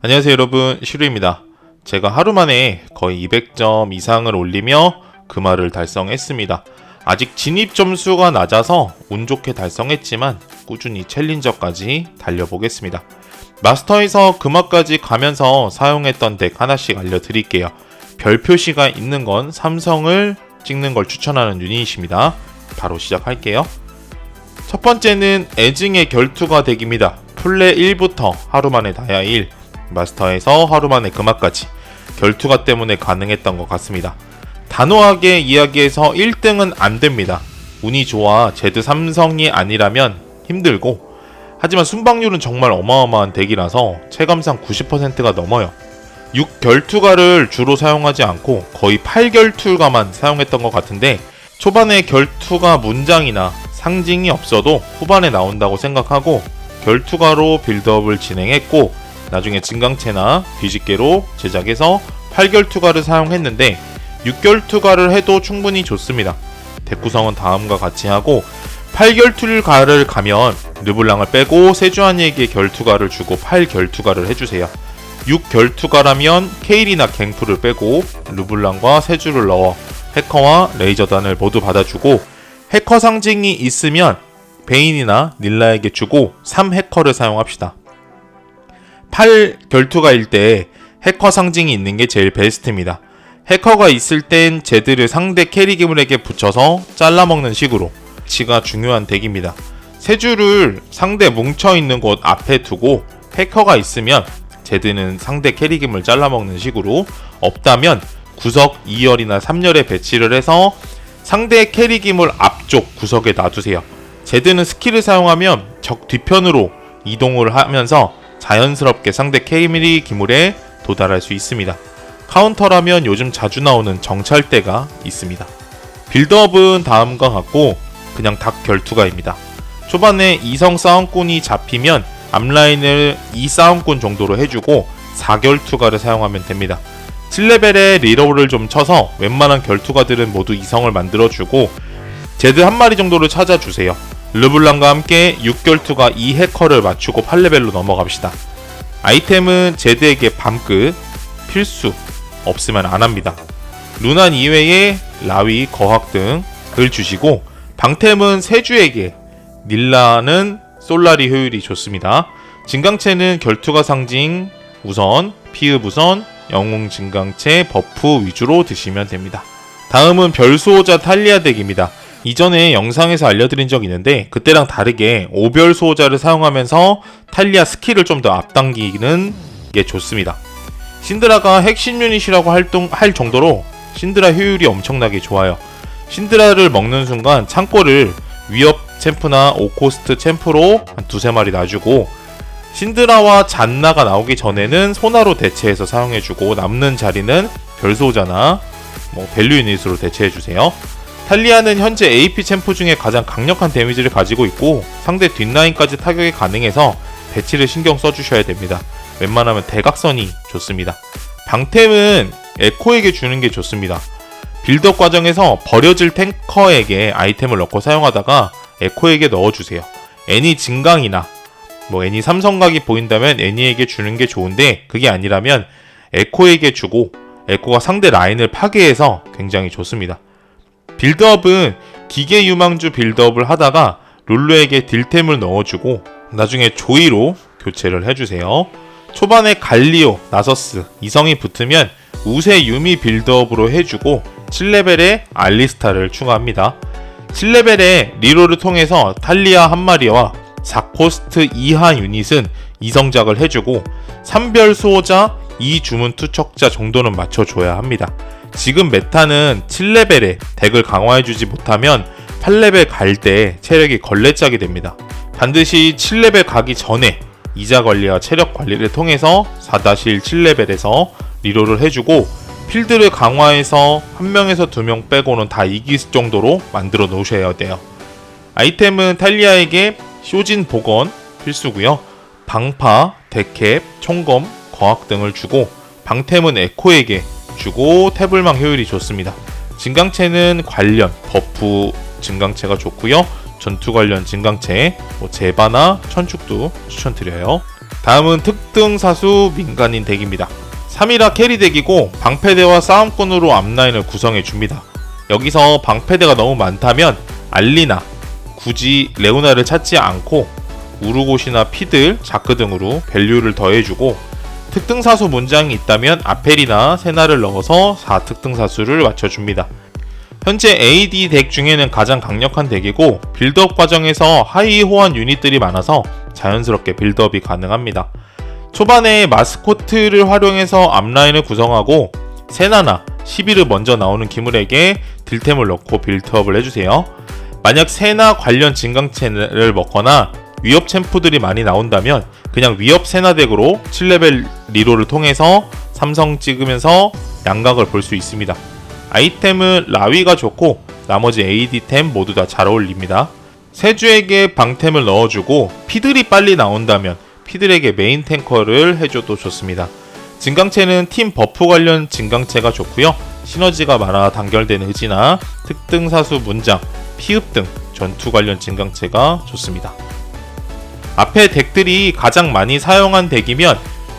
안녕하세요 여러분 슈루입니다. 제가 하루 만에 거의 200점 이상을 올리며 금화를 달성했습니다. 아직 진입 점수가 낮아서 운 좋게 달성했지만 꾸준히 챌린저까지 달려보겠습니다. 마스터에서 금화까지 가면서 사용했던 덱 하나씩 알려드릴게요. 별 표시가 있는 건 삼성을 찍는 걸 추천하는 유닛입니다. 바로 시작할게요. 첫 번째는 애증의 결투가 덱입니다. 플레 1부터 하루 만에 다야 1, 마스터에서 하루 만에 금화까지 결투가 때문에 가능했던 것 같습니다. 단호하게 이야기해서 1등은 안 됩니다. 운이 좋아 제드 삼성이 아니라면 힘들고 하지만 순방률은 정말 어마어마한 덱이라서 체감상 90%가 넘어요. 6결투가를 주로 사용하지 않고 거의 8결투가만 사용했던 것 같은데 초반에 결투가 문장이나 상징이 없어도 후반에 나온다고 생각하고 결투가로 빌드업을 진행했고 나중에 진강체나 뒤집개로 제작해서 8결투가를 사용했는데 6결투가를 해도 충분히 좋습니다. 덱 구성은 다음과 같이 하고 8결투가를 가면 르블랑을 빼고 세주안에게 결투가를 주고 8결투가를 해주세요. 6결투가라면 케일이나 갱프를 빼고 르블랑과 세주를 넣어 해커와 레이저단을 모두 받아주고 해커 상징이 있으면 베인이나 닐라에게 주고 3해커를 사용합시다. 8 결투가일 때 해커 상징이 있는 게 제일 베스트입니다. 해커가 있을 땐 제드를 상대 캐리 기물에게 붙여서 잘라먹는 식으로 치가 중요한 덱입니다. 세 줄을 상대 뭉쳐있는 곳 앞에 두고 해커가 있으면 제드는 상대 캐리 기물 잘라먹는 식으로 없다면 구석 2열이나 3열에 배치를 해서 상대 캐리 기물 앞쪽 구석에 놔두세요. 제드는 스킬을 사용하면 적 뒤편으로 이동을 하면서 자연스럽게 상대 캐리 기물에 도달할 수 있습니다. 카운터라면 요즘 자주 나오는 정찰대가 있습니다. 빌드업은 다음과 같고 그냥 닭 결투가입니다. 초반에 이성 싸움꾼이 잡히면 앞라인을 2싸움꾼 정도로 해주고 4결투가를 사용하면 됩니다. 7레벨에 리로를 좀 쳐서 웬만한 결투가들은 모두 이성을 만들어주고 제드 한 마리 정도를 찾아주세요. 르블랑과 함께 6결투가 2해커를 맞추고 8레벨로 넘어갑시다. 아이템은 제드에게 밤끝, 필수, 없으면 안합니다. 루난 이외에 라위, 거학 등을 주시고 방템은 세주에게 닐라는 솔라리 효율이 좋습니다. 진강체는 결투가 상징 우선, 피읍 우선, 영웅 진강체 버프 위주로 드시면 됩니다. 다음은 별수호자 탈리아 덱입니다. 이전에 영상에서 알려드린 적이 있는데 그때랑 다르게 오별 수호자를 사용하면서 탈리아 스킬을 좀 더 앞당기는 게 좋습니다. 신드라가 핵심 유닛이라고 활동 할 정도로 신드라 효율이 엄청나게 좋아요. 신드라를 먹는 순간 창고를 위협 챔프나 오코스트 챔프로 한 두세 마리 놔주고 신드라와 잔나가 나오기 전에는 소나로 대체해서 사용해주고 남는 자리는 별소자나 뭐 밸류 유닛으로 대체해주세요. 탈리아는 현재 AP 챔프 중에 가장 강력한 데미지를 가지고 있고 상대 뒷라인까지 타격이 가능해서 배치를 신경 써주셔야 됩니다. 웬만하면 대각선이 좋습니다. 방템은 에코에게 주는 게 좋습니다. 빌드업 과정에서 버려질 탱커에게 아이템을 넣고 사용하다가 에코에게 넣어주세요. 애니 진강이나 뭐 애니 삼성각이 보인다면 애니에게 주는 게 좋은데 그게 아니라면 에코에게 주고 에코가 상대 라인을 파괴해서 굉장히 좋습니다. 빌드업은 기계 유망주 빌드업을 하다가 룰루에게 딜템을 넣어주고 나중에 조이로 교체를 해주세요. 초반에 갈리오, 나서스, 이성이 붙으면 우세 유미 빌드업으로 해주고 7레벨에 알리스타를 추가합니다. 7레벨에 리로를 통해서 탈리아 한 마리와 4코스트 이하 유닛은 이성작을 해주고 3별 수호자, 2주문 투척자 정도는 맞춰줘야 합니다. 지금 메타는 7레벨에 덱을 강화해주지 못하면 8레벨 갈 때 체력이 걸레짝이 됩니다. 반드시 7레벨 가기 전에 이자 관리와 체력 관리를 통해서 4-1 7레벨에서 리로를 해주고 필드를 강화해서 한 명에서 두 명 빼고는 다 이길 정도로 만들어 놓으셔야 돼요. 아이템은 탈리아에게 쇼진 복원 필수고요. 방파, 데캡, 총검, 거학 등을 주고 방템은 에코에게 주고 태블망 효율이 좋습니다. 진강체는 관련 버프 진강체가 좋고요. 전투 관련 진강체, 뭐 제바나 천축도 추천드려요. 다음은 특등 사수 민간인 덱입니다. 3이라 캐리 덱이고 방패대와 싸움꾼으로 앞라인을 구성해 줍니다. 여기서 방패대가 너무 많다면 알리나 굳이 레오나를 찾지 않고 우르곳이나 피들, 자크 등으로 밸류를 더해주고 특등사수 문장이 있다면 아펠이나 세나를 넣어서 4특등사수를 맞춰줍니다. 현재 AD 덱 중에는 가장 강력한 덱이고 빌드업 과정에서 하이 호환 유닛들이 많아서 자연스럽게 빌드업이 가능합니다. 초반에 마스코트를 활용해서 앞라인을 구성하고 세나나 11을 먼저 나오는 기물에게 딜템을 넣고 빌드업을 해주세요. 만약 세나 관련 진강체를 먹거나 위협 챔프들이 많이 나온다면 그냥 위협 세나 덱으로 7레벨 리로를 통해서 삼성 찍으면서 양각을 볼 수 있습니다. 아이템은 라위가 좋고 나머지 AD템 모두 다 잘 어울립니다. 세주에게 방템을 넣어주고 피들이 빨리 나온다면 피들에게 메인 탱커를 해줘도 좋습니다. 진강체는 팀 버프 관련 진강체가 좋고요. 시너지가 많아 단결되는 의지나 특등사수 문장, 피흡 등 전투 관련 진강체가 좋습니다. 앞에 덱들이 가장 많이 사용한 덱이면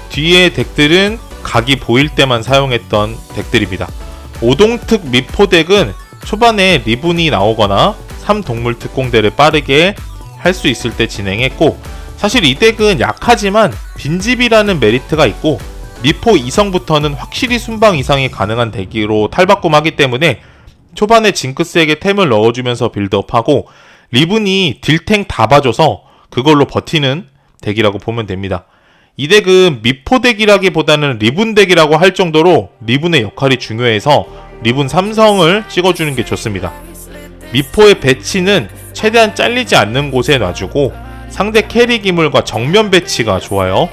뒤에 덱들은 각이 보일 때만 사용했던 덱들입니다. 오동특 미포 덱은 초반에 리븐이 나오거나 3동물 특공대를 빠르게 할 수 있을 때 진행했고 사실 이 덱은 약하지만 빈집이라는 메리트가 있고 미포 2성부터는 확실히 순방 이상이 가능한 덱으로 탈바꿈하기 때문에 초반에 징크스에게 템을 넣어주면서 빌드업하고 리븐이 딜탱 다 봐줘서 그걸로 버티는 덱이라고 보면 됩니다. 이 덱은 미포 덱이라기보다는 리븐 덱이라고 할 정도로 리븐의 역할이 중요해서 리븐 삼성을 찍어주는 게 좋습니다. 미포의 배치는 최대한 잘리지 않는 곳에 놔주고 상대 캐리 기물과 정면 배치가 좋아요.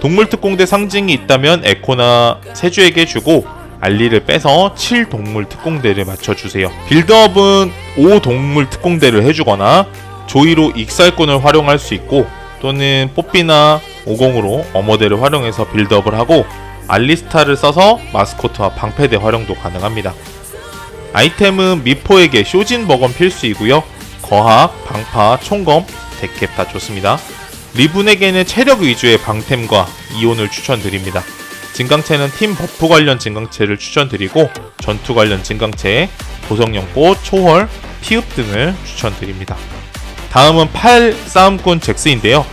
동물 특공대 상징이 있다면 에코나 세주에게 주고 알리를 빼서 7 동물 특공대를 맞춰주세요. 빌드업은 5 동물 특공대를 해주거나 조이로 익살꾼을 활용할 수 있고 또는 뽀삐나 50으로 어머대를 활용해서 빌드업을 하고 알리스타를 써서 마스코트와 방패대 활용도 가능합니다. 아이템은 미포에게 쇼진 버건 필수이고요. 거학, 방파, 총검, 데캡 다 좋습니다. 리븐에게는 체력 위주의 방템과 이온을 추천드립니다. 진강체는 팀 버프 관련 진강체를 추천드리고 전투 관련 진강체, 보석연꽃, 초월, 피읍 등을 추천드립니다. 다음은 8 싸움꾼 잭스인데요.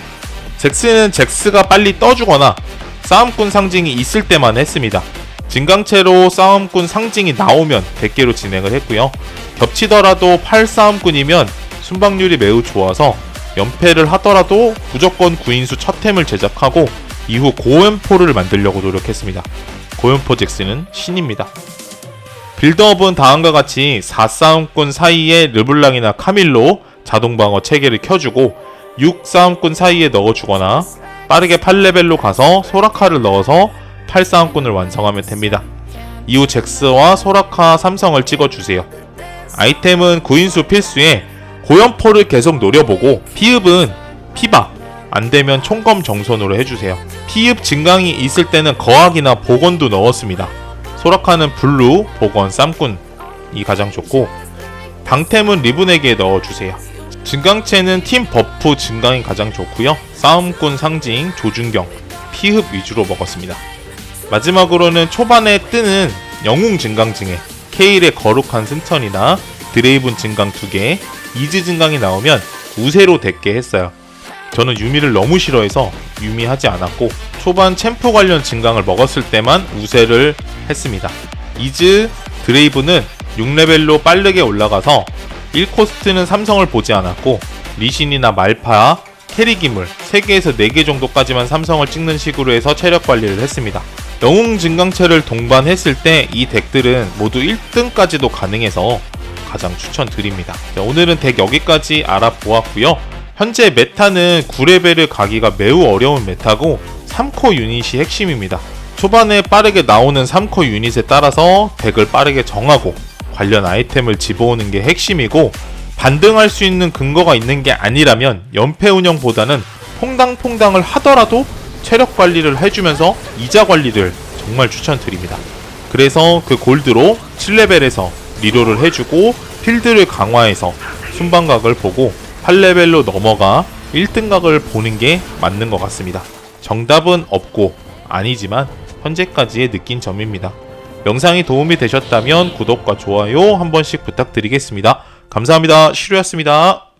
잭스는 잭스가 빨리 떠주거나 싸움꾼 상징이 있을 때만 했습니다. 진강체로 싸움꾼 상징이 나오면 100개로 진행을 했고요. 겹치더라도 8 싸움꾼이면 순방률이 매우 좋아서 연패를 하더라도 무조건 구인수 첫 템을 제작하고 이후 고연포를 만들려고 노력했습니다. 고연포 잭스는 신입니다. 빌드업은 다음과 같이 4싸움꾼 사이에 르블랑이나 카밀로 자동방어 체계를 켜주고 6 싸움꾼 사이에 넣어주거나 빠르게 8레벨로 가서 소라카를 넣어서 8 싸움꾼을 완성하면 됩니다. 이후 잭스와 소라카 삼성을 찍어주세요. 아이템은 구인수 필수에 고연포를 계속 노려보고 피읍은 피박 안되면 총검 정손으로 해주세요. 피읍 증강이 있을 때는 거학이나 복원도 넣었습니다. 소라카는 블루, 복원, 쌈꾼이 가장 좋고 방템은 리븐에게 넣어주세요. 증강체는 팀 버프 증강이 가장 좋고요. 싸움꾼 상징, 조준경, 피흡 위주로 먹었습니다. 마지막으로는 초반에 뜨는 영웅 증강증에 케일의 거룩한 승천이나 드레이븐 증강 2개, 이즈 증강이 나오면 우세로 덱게 했어요. 저는 유미를 너무 싫어해서 유미하지 않았고 초반 챔프 관련 증강을 먹었을 때만 우세를 했습니다. 이즈 드레이브는 6레벨로 빠르게 올라가서 1코스트는 삼성을 보지 않았고 리신이나 말파, 캐리 기물 3개에서 4개 정도까지만 삼성을 찍는 식으로 해서 체력 관리를 했습니다. 영웅 증강체를 동반했을 때 이 덱들은 모두 1등까지도 가능해서 가장 추천드립니다. 자, 오늘은 덱 여기까지 알아보았고요. 현재 메타는 9레벨을 가기가 매우 어려운 메타고 3코 유닛이 핵심입니다. 초반에 빠르게 나오는 3코 유닛에 따라서 덱을 빠르게 정하고 관련 아이템을 집어오는 게 핵심이고 반등할 수 있는 근거가 있는 게 아니라면 연패 운영보다는 퐁당퐁당을 하더라도 체력 관리를 해주면서 이자 관리를 정말 추천드립니다. 그래서 그 골드로 7레벨에서 리로를 해주고 필드를 강화해서 순방각을 보고 8레벨로 넘어가 1등각을 보는 게 맞는 것 같습니다. 정답은 없고 아니지만 현재까지의 느낀 점입니다. 영상이 도움이 되셨다면 구독과 좋아요 한 번씩 부탁드리겠습니다. 감사합니다. 시루였습니다.